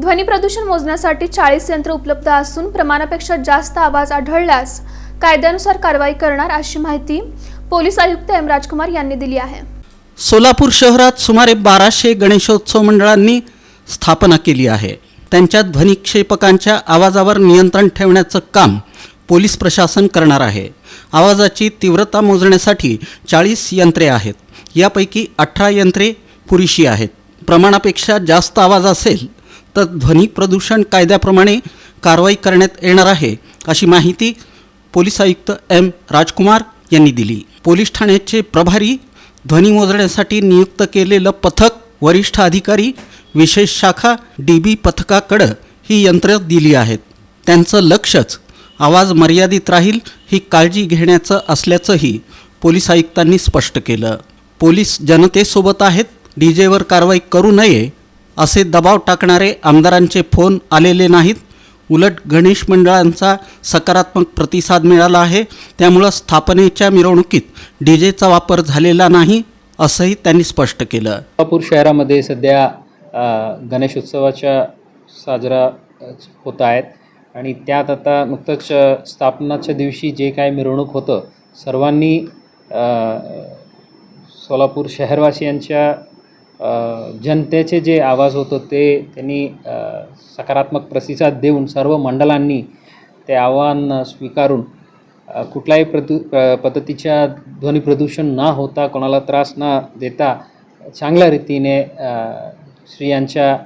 ध्वनी प्रदूषण मोजण्यासाठी चाळीस यंत्र उपलब्ध असून प्रमाणापेक्षा जास्त आवाज आढळल्यास कायद्यानुसार कारवाई करणार अशी माहिती पोलीस आयुक्त एम राजकुमार यांनी दिली आहे. सोलापूर शहरात सुमारे बाराशे गणेशोत्सव मंडळांनी स्थापना केली आहे. त्यांच्या ध्वनिक्षेपकांच्या आवाजावर नियंत्रण ठेवण्याचं काम पोलीस प्रशासन करणार आहे. आवाजाची तीव्रता मोजण्यासाठी चाळीस यंत्रे आहेत. यापैकी अठरा यंत्रे पुरेशी आहेत. प्रमाणापेक्षा जास्त आवाज असेल तर ध्वनी प्रदूषण कायद्याप्रमाणे कारवाई करण्यात येणार आहे अशी माहिती पोलीस आयुक्त एम राजकुमार यांनी दिली. पोलीस ठाण्याचे प्रभारी ध्वनी मोजण्यासाठी नियुक्त केलेलं पथक वरिष्ठ अधिकारी विशेष शाखा डी बी पथकाकडं ही यंत्र दिली आहेत. त्यांचं लक्षच आवाज मर्यादित राहील ही काळजी घेण्याचं असल्याचंही पोलीस आयुक्तांनी स्पष्ट केलं. पोलीस जनतेसोबत आहेत डीजेवर कारवाई करू नये असे दबाव टाकणारे आमदारांचे फोन आलेले नाहीत. उलट गणेश मंडळांचा सकारात्मक प्रतिसाद मिळाला आहे. त्यामुळं स्थापनेच्या मिरवणुकीत डीजेचा वापर झालेला नाही असंही त्यांनी स्पष्ट केलं. सोलापूर शहरामध्ये सध्या गणेशोत्सवाच्या गणेश उत्सवाच्या साजरा होत आहेत. आणि त्यात आता नुकतंच स्थापनाच्या दिवशी जे काय मिरवणूक होतं सर्वांनी सोलापूर शहरवासियांच्या जनतेचे जे आवाज होतं ते त्यांनी सकारात्मक प्रतिसाद देऊन सर्व मंडळांनी ते आव्हान स्वीकारून कुठल्याही प्रदू पद्धतीच्या ध्वनी प्रदूषण न होता कोणाला त्रास न देता चांगल्या रीतीने स्त्रियांच्या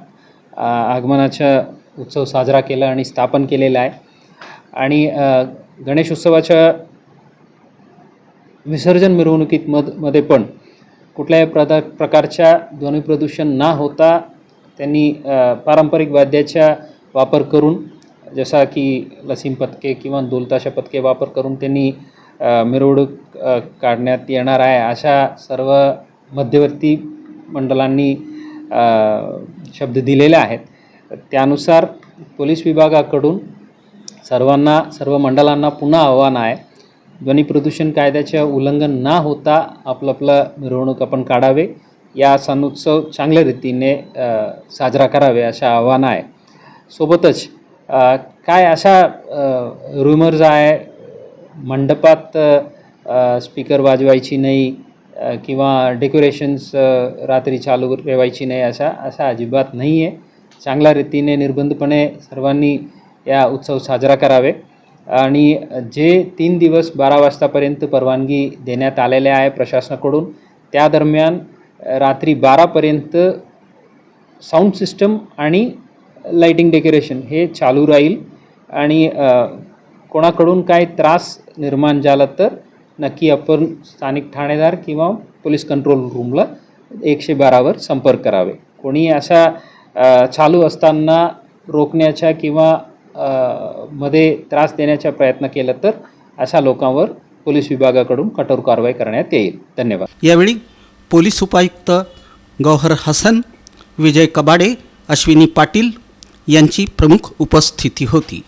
आगमनाचा उत्सव साजरा केला आणि स्थापन केलेला आहे. आणि गणेशोत्सवाच्या विसर्जन मिरवणुकीत मधमध्ये पण कुठल्याही प्रदा प्रकारच्या ध्वनी प्रदूषण न होता त्यांनी पारंपरिक वाद्याचा वापर करून जसा की लसीम पथके किंवा दोलताशा पथके वापर करून त्यांनी मिरवणूक काढण्यात येणार आहे. अशा सर्व मध्यवर्ती मंडळांनी शब्द दिलेले आहेत. त्यानुसार पोलीस विभागाकडून सर्वांना सर्व मंडळांना पुन्हा आव्हान आहे ध्वनी प्रदूषण कायद्याचे उल्लंघन न होता आपलं आपलं मिरवणूक आपण काढावे. या सणोत्सव चांगल्या रीतीने साजरा करावे अशा आव्हान आहे. सोबतच काय अशा रुमर्स आहे मंडपात स्पीकर वाजवायची नाही किंवा डेकोरेशन्स रात्री चालू ठेवायची नाही अशा अशा अजिबात नाही आहे चांगल्या रीतीने निर्बंधपणे सर्वांनी या उत्सव साजरा करावे. आणि जे तीन दिवस बारा वाजतापर्यंत परवानगी देण्यात आलेल्या आहे प्रशासनाकडून त्या दरम्यान रात्री बारापर्यंत साऊंड सिस्टम आणि लाईटिंग डेकोरेशन हे चालू राहील आणि कोणाकडून काय त्रास निर्माण झाला तर नक्की आपण स्थानिक ठाणेदार किंवा पोलीस कंट्रोल रूमला एकशे बारावर संपर्क करावे. कोणी अशा चालू असताना रोखण्याच्या किंवा मध्ये त्रास देण्याचा प्रयत्न केला तर अशा लोकांवर पोलीस विभागाकडून कठोर कारवाई करण्यात येईल. धन्यवाद. यावेळी पोलीस उपायुक्त गौहर हसन विजय कबाडे अश्विनी पाटील यांची प्रमुख उपस्थिती होती.